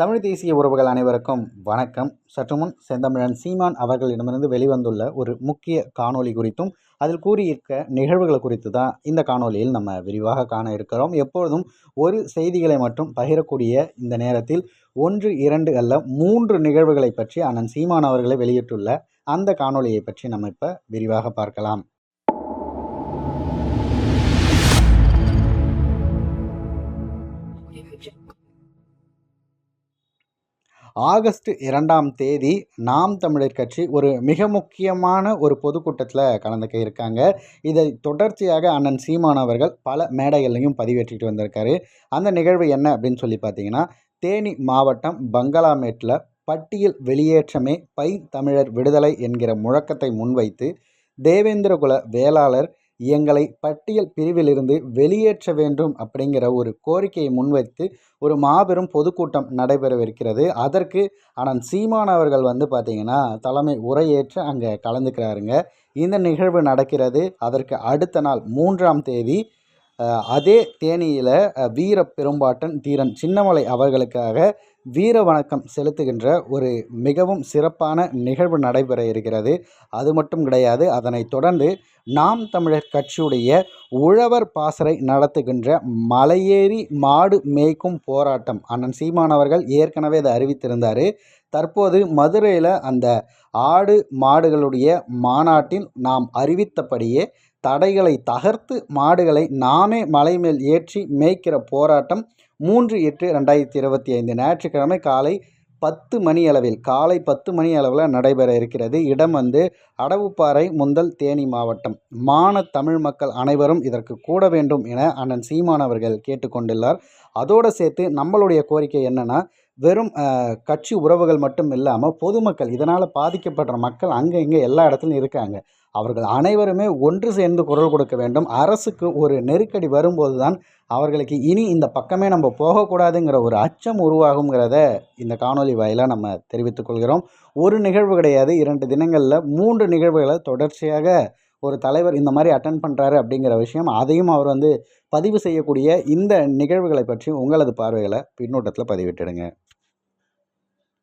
தமிழ் தேசிய உறவுகள் அனைவருக்கும் வணக்கம். சற்றுமுன் செந்தமிழன் சீமான் அவர்களிடமிருந்து வெளிவந்துள்ள ஒரு முக்கிய காணொளி குறித்தும் அதில் கூறியிருக்க நிகழ்வுகள் குறித்து தான் இந்த காணொளியில் நம்ம விரிவாக காண இருக்கிறோம். எப்பொழுதும் ஒரு செய்திகளை மட்டும் பகிரக்கூடிய இந்த நேரத்தில் ஒன்று இரண்டு அல்ல மூன்று நிகழ்வுகளை பற்றி அண்ணன் சீமான் அவர்களை வெளியிட்டுள்ள அந்த காணொலியை பற்றி நம்ம இப்போ விரிவாக பார்க்கலாம். ஆகஸ்ட் இரண்டாம் தேதி நாம் தமிழர் கட்சி ஒரு மிக முக்கியமான ஒரு பொதுக்கூட்டத்தில் கலந்துக்க இருக்காங்க. இதை தொடர்ச்சியாக அண்ணன் சீமான் அவர்கள் பல மேடைகள்லையும் பதிவேற்றிட்டு வந்திருக்காரு. அந்த நிகழ்வு என்ன அப்படின்னு சொல்லி பார்த்தீங்கன்னா தேனி மாவட்டம் பங்களாமேட்டில் பட்டியல் வெளியேற்றமே பை தமிழர் விடுதலை என்கிற முழக்கத்தை முன்வைத்து தேவேந்திரகுல வேளாளர் எங்களை பட்டியல் பிரிவிலிருந்து வெளியேற்ற வேண்டும் அப்படிங்கிற ஒரு கோரிக்கையை முன்வைத்து ஒரு மாபெரும் பொதுக்கூட்டம் நடைபெறவிருக்கிறது. அதற்கு ஆனால் சீமான் அவர்கள் வந்து பார்த்திங்கன்னா தலைமை உரையேற்று அங்கே கலந்துக்கிறாருங்க. இந்த நிகழ்வு நடக்கிறது. அதற்கு அடுத்த நாள் மூன்றாம் தேதி அதே தேனியில் வீர பெரும்பாட்டன் தீரன் சின்னமலை அவர்களுக்காக வீர வணக்கம் செலுத்துகின்ற ஒரு மிகவும் சிறப்பான நிகழ்வு நடைபெற இருக்கிறது. அது மட்டும் கிடையாது அதனைத் தொடர்ந்து நாம் தமிழர் கட்சியுடைய உழவர் பாசறை நடத்துகின்ற மலையேறி மாடு மேய்க்கும் போராட்டம் அண்ணன் சீமான் அவர்கள் ஏற்கனவே அதை அறிவித்திருந்தார். தற்போது மதுரையில் அந்த ஆடு மாடுகளுடைய மாநாட்டில் நாம் அறிவித்தபடியே தடைகளை தகர்த்து மாடுகளை நாமே மலை மேல் ஏற்றி மேய்க்கிற போராட்டம் மூன்று எட்டு ரெண்டாயிரத்தி இருபத்தி ஐந்து ஞாயிற்றுக்கிழமை காலை பத்து மணி அளவில் காலை பத்து மணி அளவில் நடைபெற இருக்கிறது. இடம் வந்து அடவுப்பாறை முந்தல் தேனி மாவட்டம். மான தமிழ் மக்கள் அனைவரும் இதற்கு கூட வேண்டும் என அண்ணன் சீமான் அவர்கள் கேட்டுக்கொண்டுள்ளார். அதோடு சேர்த்து நம்மளுடைய கோரிக்கை என்னென்னா வெறும் கட்சி உறவுகள் மட்டும் இல்லாமல் பொதுமக்கள் இதனால் பாதிக்கப்படுற மக்கள் அங்கே இங்கே எல்லா இடத்துலையும் இருக்காங்க. அவர்கள் அனைவருமே ஒன்று சேர்ந்து குரல் கொடுக்க வேண்டும். அரசுக்கு ஒரு நெருக்கடி வரும்போது தான் அவர்களுக்கு இனி இந்த பக்கமே நம்ம போகக்கூடாதுங்கிற ஒரு அச்சம் உருவாகுங்கிறத இந்த காணொலி வாயிலாக நம்ம தெரிவித்துக் கொள்கிறோம். ஒரு நிகழ்வு கிடையாது. இரண்டு தினங்களில் மூன்று நிகழ்வுகளை தொடர்ச்சியாக ஒரு தலைவர் இந்த மாதிரி அட்டன் பண்ணுறாரு அப்படிங்கிற விஷயம் அதையும் அவர் வந்து பதிவு செய்யக்கூடிய இந்த நிகழ்வுகளை பற்றி உங்களது பார்வைகளை பின்னூட்டத்தில் பதிவிட்டுடுங்க.